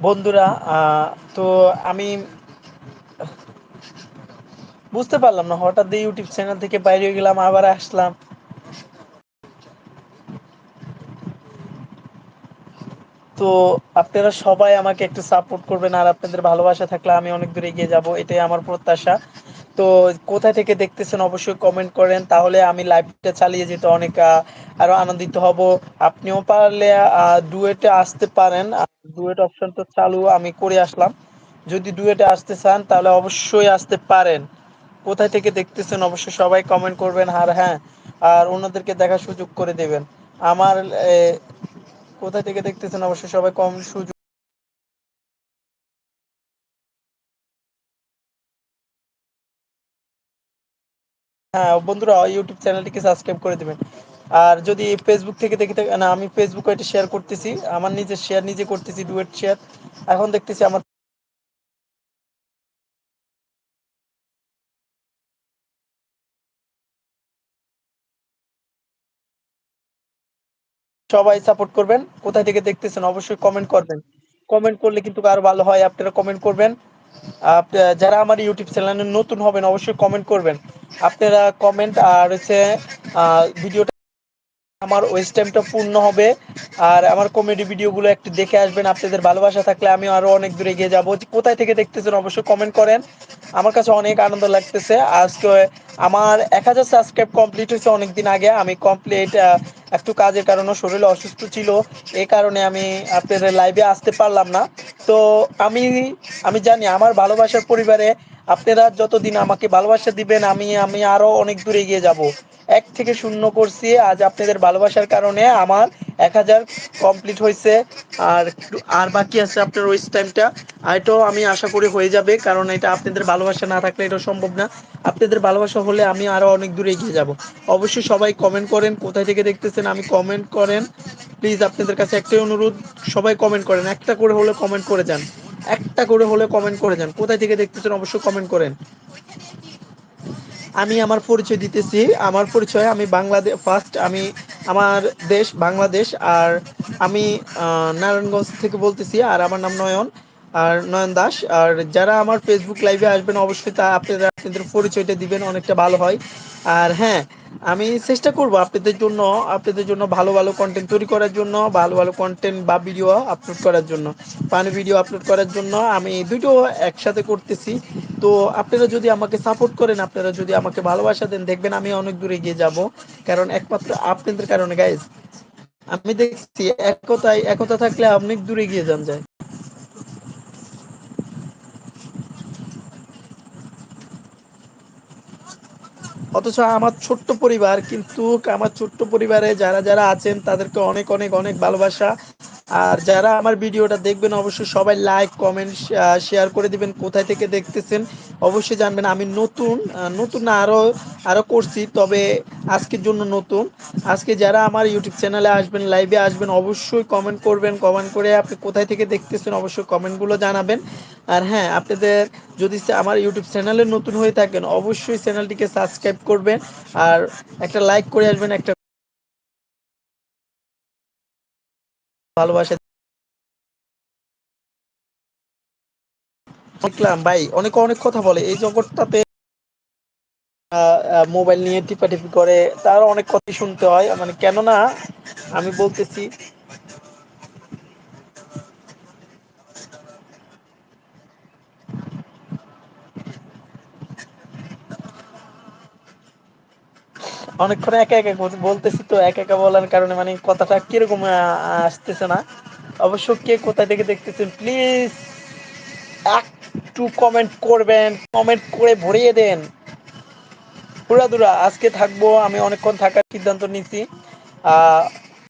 বন্ধুরা তো আমি বুঝতে পারলাম না, হঠাৎ দিয়ে ইউটিউব চ্যানেল থেকে বাইরে গেলাম, আবার আসলাম। তো আপনারা সবাই আমাকে একটু সাপোর্ট করবেন, আর আপনাদের ভালোবাসা থাকলে আমি অনেক দূর এগিয়ে যাব, এটাই আমার প্রত্যাশা। তো কোথা থেকে দেখতেছেন অবশ্যই কমেন্ট করেন, তাহলে আমি লাইভটা চালিয়ে যেতে অনেক আরও আনন্দিত হব। আপনিও পারলে ডুয়েটে আসতে পারেন। ডুয়েট অপশন তো চালু, আমি করে আসলাম। যদি ডুয়েটে আসতে চান, তাহলে অবশ্যই আসতে পারেন। কোথায় থেকে দেখতেছেন অবশ্যই সবাই কমেন্ট করবেন। আর হ্যাঁ আর অন্যদেরকে দেখার সুযোগ করে দেবেন। আমার কোথা থেকে দেখতেছেন অবশ্যই সবাই কম সুযোগ হ্যাঁ বন্ধুরা ইউটিউব চ্যানেলটিকে সাবস্ক্রাইব করে দিবেন। আর যদি ফেসবুক থেকে দেখে না, আমি ফেসবুকে এটা শেয়ার করতেছি। আমার নিজের শেয়ার নিজে করতেছি ডুয়েট শেয়ার এখন দেখতেছি আমার সবাই সাপোর্ট করবেন। কোথায় থেকে দেখতেছেন, অবশ্যই কমেন্ট করবেন। কমেন্ট করলে কিন্তু আরও ভালো হয়, আপনারা কমেন্ট করবেন। যারা আমার ইউটিউব চ্যানেলে নতুন হবেন, অবশ্যই কমেন্ট করবেন। আপনারা কমেন্ট আর হচ্ছে ভিডিওটা আমার ওয়েস্ট টাইমটা পূর্ণ হবে। আর আমার কমেডি ভিডিওগুলো একটু দেখে আসবেন, আপনাদের ভালোবাসা থাকলে আমি আরও অনেক দূরে এগিয়ে যাব। কোথায় থেকে দেখতেছেন অবশ্যই কমেন্ট করেন। আমার কাছে অনেক আনন্দ লাগতেছে। আজকে আমার এক হাজার সাবস্ক্রাইব কমপ্লিট হয়েছে অনেকদিন আগে। আমি কমপ্লিট একটু কাজের কারণে শরীর অসুস্থ ছিল। এই কারণে আমি আপনাদের লাইভে আসতে পারলাম না। তো আমি আমি জানি আমার ভালোবাসার পরিবারে আপনারা যতদিন আমাকে ভালোবাসা দিবেন, আমি আমি আরও অনেক দূরে এগিয়ে যাব। এক থেকে শূন্য করছি, আজ আপনাদের ভালোবাসার কারণে আমার এক হাজার কমপ্লিট হয়েছে। আর আর বাকি আছে আপনার ওই টাইমটা এটাও আমি আশা করি হয়ে যাবে, কারণ এটা আপনাদের ভালোবাসা না থাকলে এটা সম্ভব না। আপনাদের ভালোবাসা হলে আমি আরও অনেক দূরে এগিয়ে যাব। অবশ্যই সবাই কমেন্ট করেন, কোথায় থেকে দেখতেছেন আমি কমেন্ট করেন। প্লিজ আপনাদের কাছে একটাই অনুরোধ, সবাই কমেন্ট করেন। একটা করে হলে কমেন্ট করে যান। একটা করে হলে কমেন্ট করে যান। কোথায় থেকে দেখতেছেন অবশ্যই কমেন্ট করেন। আমি আমার পরিচয় দিতেছি। আমার পরিচয়, আমি বাংলাদেশ ফার্স্ট আমি আমার দেশ বাংলাদেশ, আর আমি নারায়ণগঞ্জ থেকে বলতেছি, আর আমার নাম নয়ন। আর নয়ন দাস, আর যারা আমার ফেসবুক লাইভে আসবেন, অবশ্যই তা আপনারা আপনাদের পরিচয়টা দিবেন, অনেকটা ভালো হয়। আর হ্যাঁ আমি চেষ্টা করব আপনাদের জন্য আপনাদের জন্য ভালো ভালো কন্টেন্ট তৈরি করার জন্য, ভালো ভালো কন্টেন্ট বা ভিডিও আপলোড করার জন্য পানি ভিডিও আপলোড করার জন্য আমি দুটো একসাথে করতেছি। তো আপনারা যদি আমাকে সাপোর্ট করেন, আপনারা যদি আমাকে ভালোবাসা দেন, দেখবেন আমি অনেক দূরে এগিয়ে যাব। কারণ একমাত্র আপনাদের কারণে গাইজ আমি দেখছি একতায় একতা থাকলে অনেক দূরে গিয়ে যান যায়। অথচ আমার ছোট্ট পরিবার, কিন্তু আমার ছোট্ট পরিবারে যারা যারা আছেন, তাদেরকে অনেক অনেক অনেক ভালোবাসা। আর যারা আমার ভিডিওটা দেখবেন, অবশ্যই সবাই লাইক কমেন্ট শেয়ার করে দিবেন, কোথায় থেকে দেখতেছেন। অবশ্যই জানবেন, আমি নতুন নতুন না, আরও আরও করছি, তবে আজকের জন্য নতুন। আজকে যারা আমার ইউটিউব চ্যানেলে আসবেন লাইভে আসবেন, অবশ্যই কমেন্ট করবেন। কমেন্ট করে আপনি কোথায় থেকে দেখতেছেন, অবশ্যই কমেন্টগুলো জানাবেন। আর হ্যাঁ আপনাদের যদি আমার ইউটিউব চ্যানেলে নতুন হয়ে থাকেন, অবশ্যই চ্যানেলটিকে সাবস্ক্রাইব করবেন। আর একটা লাইক করে আসবেন, একটা ভালোবাসা। দেখলাম, ভাই, অনেক অনেক কথা বলে। এই জগৎটাতে মোবাইল নিয়ে টিপাটিপি করে তার অনেক কথা শুনতে হয়। মানে কেননা, আমি বলতেছি অনেকক্ষণ একা একা বলতেছি তো, একা একা বলার কারণে মানে কথাটা কীরকম আসতেছে না। অবশ্য কে কোথায় থেকে দেখতেছেন প্লিজ একটু কমেন্ট করবেন কমেন্ট করে ভরিয়ে দেন। পুরা দুরা আজকে থাকব, আমি অনেকক্ষণ থাকার সিদ্ধান্ত নিছি। আহ